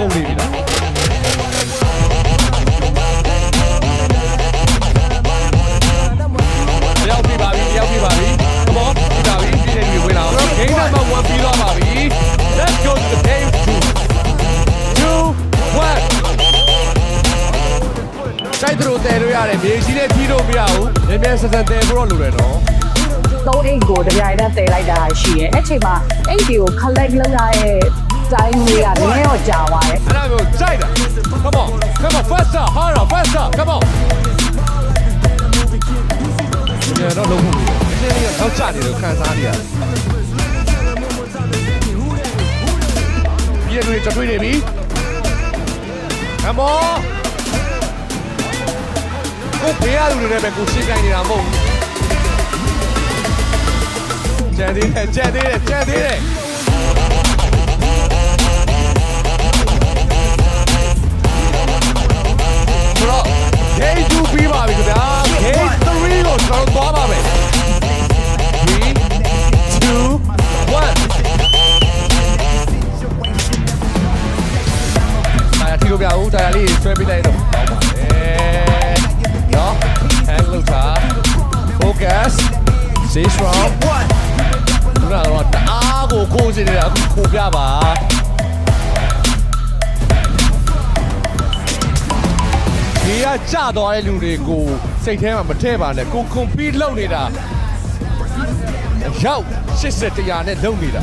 ကုန်နေပြီလားတယောက်ပြပါပြီတယောက်ပြပါပြီကမောပြပါပြီပြည့်နေပြီဝင်လာအောင် game number 1ပြီးတော့ပါပြီ let's go to the game 2 1စိုက်သူတို့တဲလို့ရတယ်မြေကြီးနဲ့ပြီးလို့မရဘူးမြဲမြဲဆက်ဆက်တဲဖို့တော့လိုတယ်နော်သုံးအိတ်ကိုတပြိုင်တည်းတည်လိုက်တာရှိရဲအဲ့ချိန်မှာအိတ်တွေကို collect လုပ်ရတဲ့တိုင်းလေးကနည်း တော့ကြာသွားတယ်အဲ့ဒါမျိုးကြိုက်တာ come on come on faster harder faster come on ဒီတော့လုံးမှုနည်းနည်းတော့ချနေလို့ခံစားနေရတယ်ပြည်သူတွေကြွေးနေပြီ come on ကိုဖေးရလူတွေနဲ့ပဲကိုရှင်းတိုင်းနေတာမဟုတ်ဘူးကြံသေးတယ်ကြံသေးတယ်ကြံသေးတယ် လို့ပြအောင်ဒါရလေးဆွဲပေးလိုက်တော့ကောင်းပါလေနော် hang လုပ်တာ focus stay strong ခုနကတော့တအားကိုခိုးနေတယ်အခုခိုးပြပါဒီကကြသွားတဲ့လူတွေကိုစိတ်ထဲမှာမထည့်ပါနဲ့ကိုကွန်ပီလုပ်နေတာရောက်80တရားနဲ့လုပ်နေတာ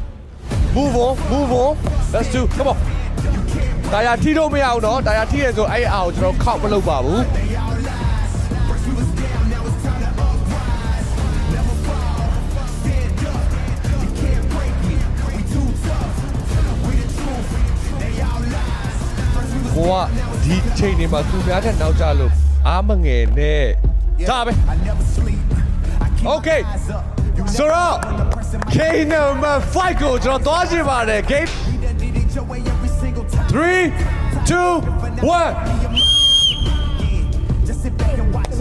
move on move on let's do come on ဒါရထီတော့မရအောင်တော့ဒါရထီရဲဆိုအဲ့အားကိုကျွန်တော်ခောက်မလုပ်ပါဘူးကိုကဒီချိန်နေမှာသူများတဲ့နောက်ကြလို့အားမငယ်နဲ့ဒါပဲ I never sleep. I keep Okay. my eyes up. You so never တော့ under pressure. My game number 5ကိုကျွန်တော်သွားချင်ပါတယ် game we done did it your way every single time. 3 2 1 Just sit back and watch.